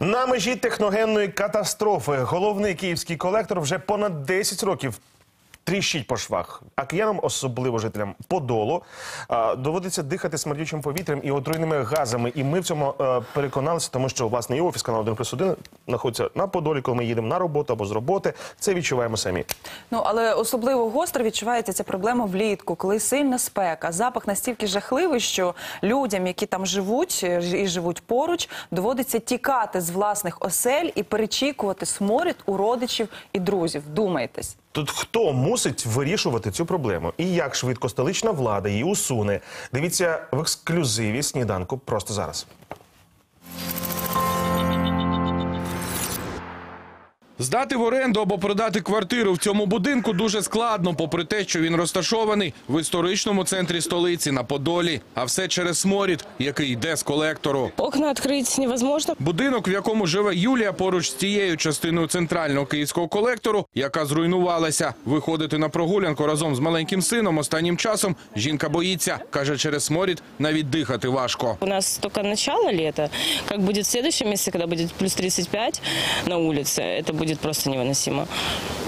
На межі техногенної катастрофи. Головний київський колектор вже понад 10 років тріщить по швах. А киянам, особливо жителям Подолу, доводиться дихати смердючим повітрям і отруйними газами. І ми в цьому е, переконалися, тому що власне і офіс каналу 1 плюс 1 знаходиться на Подолі, коли ми їдемо на роботу або з роботи. Це відчуваємо самі. Ну але особливо гостро відчувається ця проблема влітку, коли сильна спека. Запах настільки жахливий, що людям, які там живуть е, і живуть поруч, доводиться тікати з власних осель і перечікувати сморід у родичів і друзів. Думайтесь. Тут хто мусить вирішувати цю проблему? І як швидко столична влада її усуне? Дивіться в ексклюзиві сніданку просто зараз. Здати в оренду або продати квартиру в цьому будинку дуже складно, попри те, що він розташований в історичному центрі столиці на Подолі. А все через сморід, який йде з колектору. Окна открыть невозможно. Будинок, в якому живе Юлія, поруч з цією частиною центрального київського колектору, яка зруйнувалася. Виходити на прогулянку разом з маленьким сином останнім часом жінка боїться. каже, через сморід навіть дихати важко. У нас только начало лета. Как будет в следующем месяце, когда будет плюс 35 на улице, это будет просто невыносимо.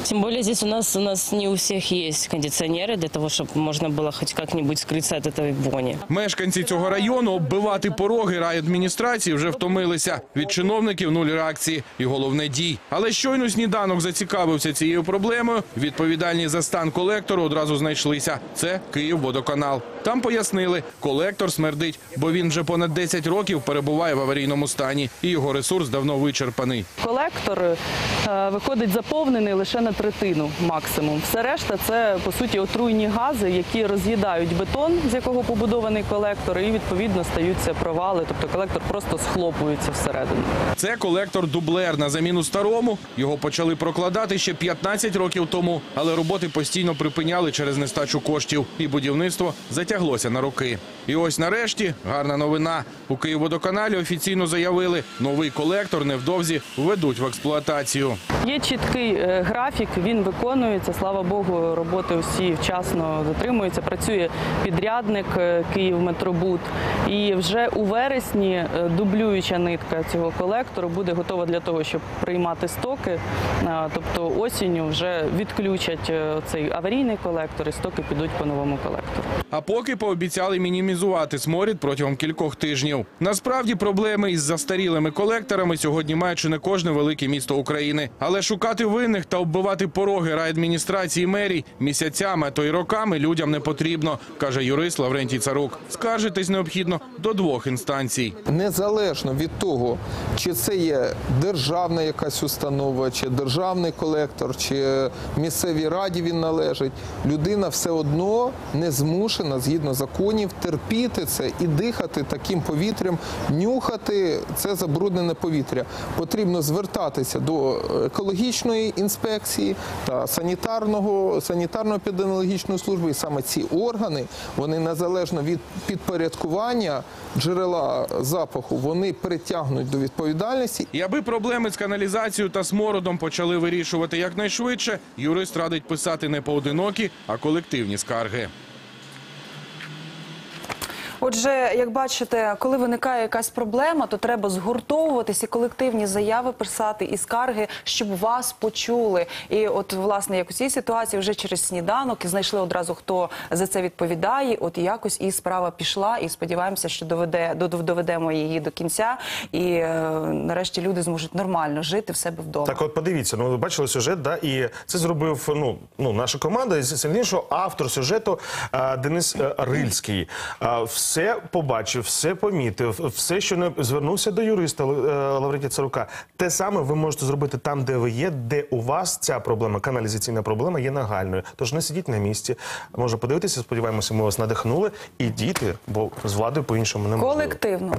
Тем более здесь у нас, у нас не у всех есть кондиционеры для того, чтобы можно было хоть как-нибудь скрыться от этой вони. Мешканці цього району оббивати пороги райадміністрації вже втомилися. Від чиновників нуль реакції і головне дій. Але щойно сніданок зацікавився цією проблемою. Відповідальні за стан колектору одразу знайшлися. Це Київводоканал. Там пояснили, колектор смердить, бо він вже понад 10 років перебуває в аварійному стані, і його ресурс давно вичерпаний. Колектор е, виходить заповнений лише на третину максимум. Все решта це по суті отруйні гази, які роз'їдають бетон, з якого побудований колектор, і відповідно стаються провали. Тобто колектор просто схлопується всередину. Це колектор дублер на заміну старому. Його почали прокладати ще 15 років тому, але роботи постійно припиняли через нестачу коштів, і будівництво затяглося на роки. І ось нарешті гарна новина. У Київводоканалі офіційно заявили, новий колектор невдовзі введуть в експлуатацію. Є чіткий е, графік, він виконується. Слава Богу, роботи всі вчасно дотримуються. Працює підрядник е, Київметробуд. І вже у вересні е, дублююча нитка цього колектору буде готова для того, щоб приймати стоки. Тобто осінню вже відключать цей аварійний колектор і стоки підуть по новому колектору. А поки пообіцяли мінімізувати сморід протягом кількох тижнів. Насправді проблеми із застарілими колекторами сьогодні має чи не кожне велике місто України. Але шукати винних та оббивати пороги райадміністрації мерій місяцями, то й роками людям не потрібно, каже юрист Лаврентій Царук. Скаржитись необхідно до двох інстанцій. незалежно від того, чи це є державна якась установа, чи державний колектор, чи місцевій раді він належить, людина все одно не змушена згідно законів терпіти це і дихати таким повітрям, нюхати це забруднене повітря. Потрібно звертатися до екологічної інспекції та санітарного санітарно-епідеміологічної служби. І саме ці органи вони незалежно від підпорядкування джерела запаху, вони притягнуть до відповідальності І аби проблеми з каналізацією та смородом почали вирішувати якнайшвидше, юрист радить писати не поодинокі, а колективні скарги. Отже, як бачите, коли виникає якась проблема, то треба згуртовуватися, колективні заяви писати і скарги, щоб вас почули. І от власне як у цій ситуації вже через сніданок знайшли одразу, хто за це відповідає. От якось і справа пішла, і сподіваємося, що доведе до- доведемо її до кінця, і е, нарешті люди зможуть нормально жити в себе вдома. Так, от подивіться, ну бачили сюжет, да, і це зробив ну, ну наша команда. І сильніше автор сюжету а, Денис е, Рильський. А, все побачив, все помітив, все, що не звернувся до юриста е, Лаврентія Царука. Те саме ви можете зробити там, де ви є, де у вас ця проблема, каналізаційна проблема є нагальною. Тож не сидіть на місці. Може подивитися, сподіваємося, ми вас надихнули. І діти, бо з владою по-іншому не можна. Колективно.